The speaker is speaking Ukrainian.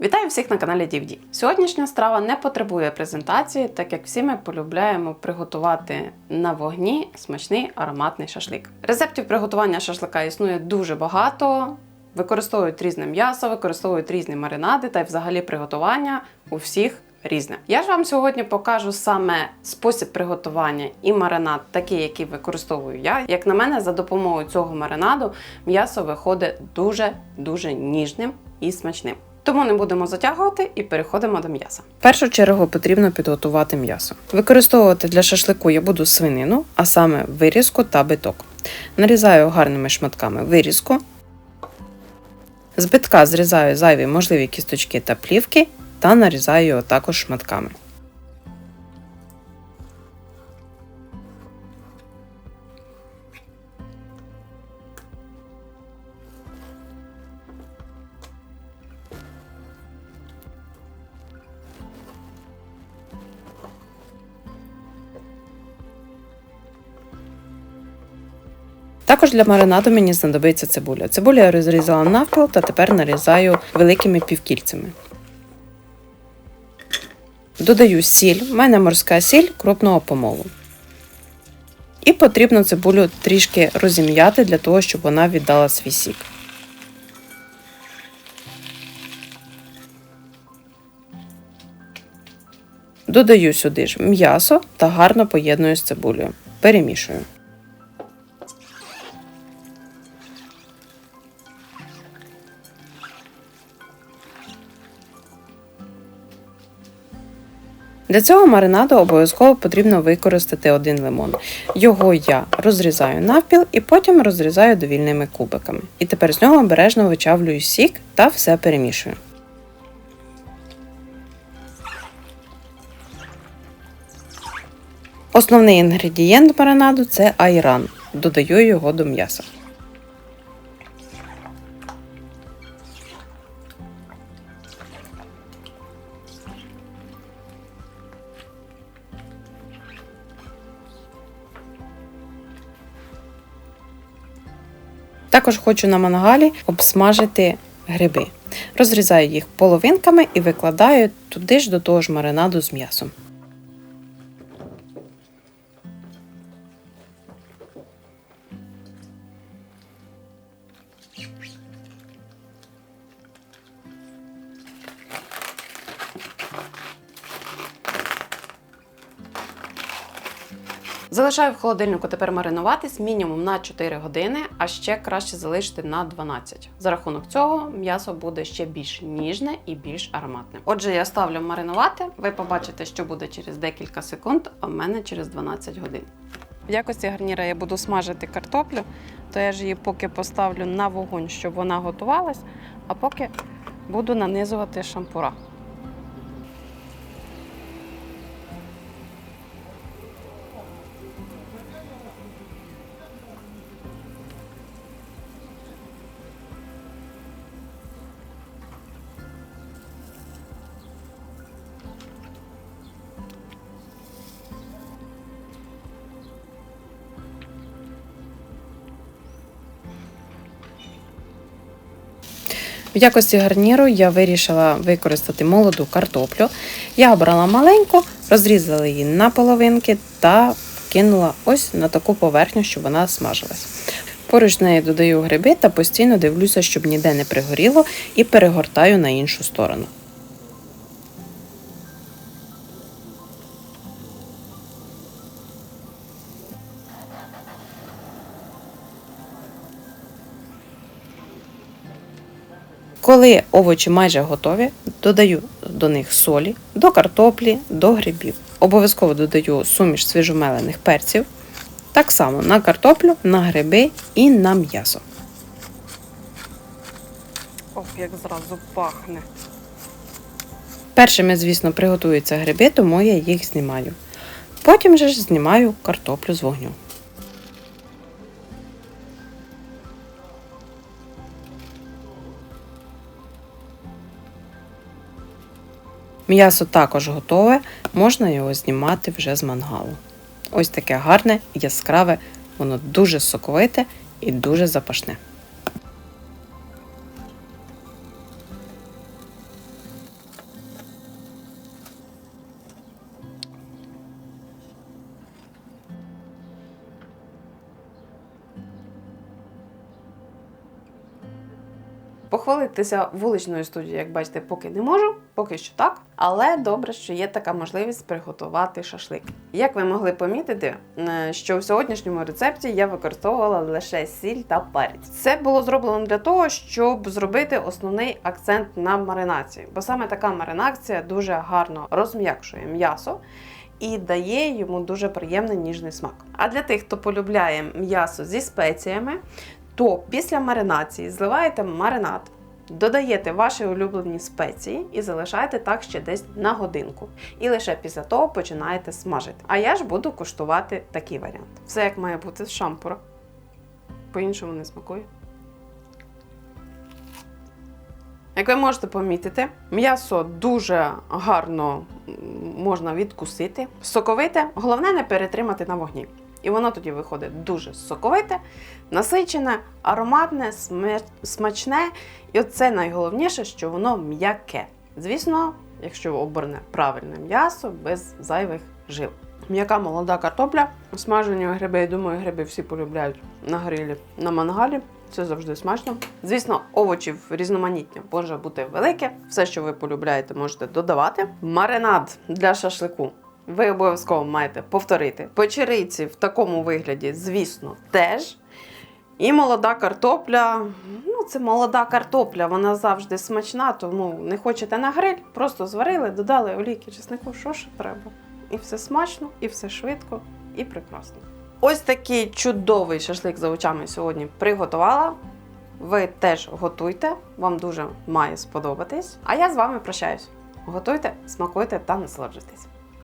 Вітаю всіх на каналі DFD. Сьогоднішня страва не потребує презентації, так як всі ми полюбляємо приготувати на вогні смачний ароматний шашлик. Рецептів приготування шашлика існує дуже багато. Використовують різне м'ясо, використовують різні маринади та й взагалі приготування у всіх різне. Я ж вам сьогодні покажу саме спосіб приготування і маринад, такий, який використовую я. Як на мене, за допомогою цього маринаду м'ясо виходить дуже дуже ніжним і смачним. Тому не будемо затягувати і переходимо до м'яса. В першу чергу потрібно підготувати м'ясо. Використовувати для шашлику я буду свинину, а саме вирізку та биток. Нарізаю гарними шматками вирізку. З битка зрізаю зайві можливі кісточки та плівки та нарізаю його також шматками. Також для маринаду мені знадобиться цибуля. Цибулю я розрізала навпіл та тепер нарізаю великими півкільцями. Додаю сіль, в мене морська сіль крупного помолу. І потрібно цибулю трішки розім'яти для того, щоб вона віддала свій сік. Додаю сюди ж м'ясо та гарно поєдную з цибулею. Перемішую. Для цього маринаду обов'язково потрібно використати один лимон. Його я розрізаю навпіл і потім розрізаю довільними кубиками. І тепер з нього обережно вичавлюю сік та все перемішую. Основний інгредієнт маринаду це айран. Додаю його до м'яса. Також хочу на мангалі обсмажити гриби. Розрізаю їх половинками і викладаю туди ж до того ж маринаду з м'ясом. Залишаю в холодильнику тепер маринуватись мінімум на 4 години, а ще краще залишити на 12. За рахунок цього м'ясо буде ще більш ніжне і більш ароматне. Отже, я ставлю маринувати. Ви побачите, що буде через декілька секунд, а в мене через 12 годин. В якості гарніра я буду смажити картоплю, то я ж її поки поставлю на вогонь, щоб вона готувалась, а поки буду нанизувати шампура. В якості гарніру я вирішила використати молоду картоплю. Я обрала маленьку, розрізала її на половинки та кинула ось на таку поверхню, щоб вона смажилась. Поруч з нею додаю гриби та постійно дивлюся, щоб ніде не пригоріло, і перегортаю на іншу сторону. Коли овочі майже готові, додаю до них солі, до картоплі, до грибів. Обов'язково додаю суміш свіжомелених перців. Так само на картоплю, на гриби і на м'ясо. Ох, як зразу пахне. Першими, звісно, приготуються гриби, тому я їх знімаю. Потім же ж знімаю картоплю з вогню. М'ясо також готове, можна його знімати вже з мангалу. Ось таке гарне, яскраве, воно дуже соковите і дуже запашне. Похвалитися вуличною студією, як бачите, поки не можу, поки що так. Але добре, що є така можливість приготувати шашлик. Як ви могли помітити, що в сьогоднішньому рецепті я використовувала лише сіль та перець. Це було зроблено для того, щоб зробити основний акцент на маринації, бо саме така маринація дуже гарно розм'якшує м'ясо і дає йому дуже приємний ніжний смак. А для тих, хто полюбляє м'ясо зі спеціями, то після маринації зливаєте маринад, додаєте ваші улюблені спеції і залишаєте так ще десь на годинку. І лише після того починаєте смажити. А я ж буду куштувати такий варіант. Все як має бути з шампура. По-іншому не смакує. Як ви можете помітити, м'ясо дуже гарно можна відкусити. Соковите, головне не перетримати на вогні. І воно тоді виходить дуже соковите, насичене, ароматне, смачне. І оце найголовніше, що воно м'яке. Звісно, якщо оберне правильне м'ясо без зайвих жил. М'яка молода картопля, смажені гриби, я думаю, гриби всі полюбляють на грилі, на мангалі. Це завжди смачно. Звісно, овочів різноманіття може бути велике. Все, що ви полюбляєте, можете додавати. Маринад для шашлику. Ви обов'язково маєте повторити. Печериці в такому вигляді, звісно, теж. І молода картопля. Ну, це молода картопля, вона завжди смачна, тому не хочете на гриль, просто зварили, додали олійки, чеснику, що ще треба. І все смачно, і все швидко, і прекрасно. Ось такий чудовий шашлик за очами сьогодні приготувала. Ви теж готуйте, вам дуже має сподобатись. А я з вами прощаюсь. Готуйте, смакуйте та насолоджуйтесь.